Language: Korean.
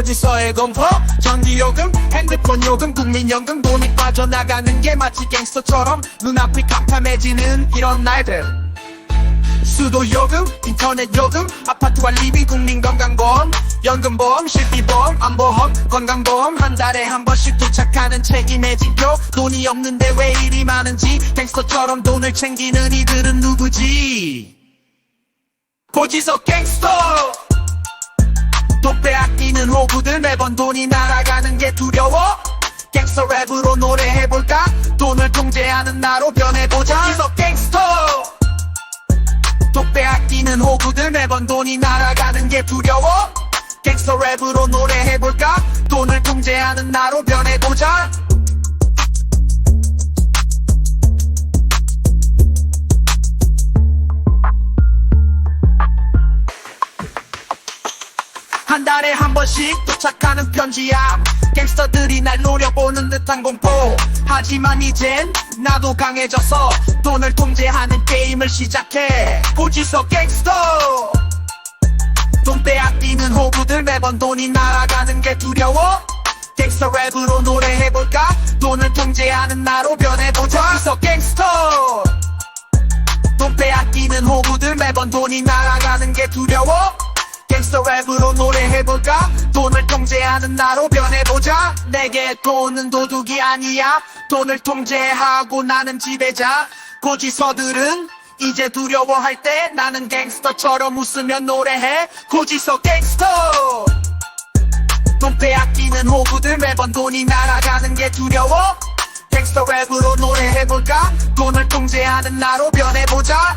고지서에 검토 전기요금 핸드폰 요금 국민연금 돈이 빠져나가는 게 마치 갱스터처럼 눈앞이 캄캄해지는 이런 날들. 수도 요금, 인터넷 요금, 아파트 관리비, 국민건강보험, 연금보험, 실비보험, 안보험, 건강보험 한 달에 한 번씩 도착하는 책임의 지표. 돈이 없는데 왜 일이 많은지 갱스터처럼 돈을 챙기는 이들은 누구지? 고지서 갱스터 호구들 매번 돈이 날아가는 게 두려워? 갱스터 랩으로 노래해볼까? 돈을 통제하는 나로 변해보자. 고지서 갱스터! 독배 아끼는 호구들 매번 돈이 날아가는 게 두려워? 갱스터 랩으로 노래해볼까? 돈을 통제하는 나로 변해보자 한 달에 한 번씩 도착하는 편지야. 갱스터들이 날 노려보는 듯한 공포. 하지만 이젠 나도 강해져서 돈을 통제하는 게임을 시작해. 고지서 갱스터! 돈 빼앗기는 호구들 매번 돈이 날아가는 게 두려워? 갱스터 랩으로 노래해볼까? 돈을 통제하는 나로 변해보자. 고지서 갱스터! 돈 빼앗기는 호구들 매번 돈이 날아가는 게 두려워 갱스터 랩으로 노래해볼까? 돈을 통제하는 나로 변해보자. 내게 돈은 도둑이 아니야. 돈을 통제하고 나는 지배자. 고지서들은 이제 두려워할 때 나는 갱스터처럼 웃으며 노래해. 고지서 갱스터 돈 빼앗기는 호구들 매번 돈이 날아가는 게 두려워. 갱스터 랩으로 노래해볼까? 돈을 통제하는 나로 변해보자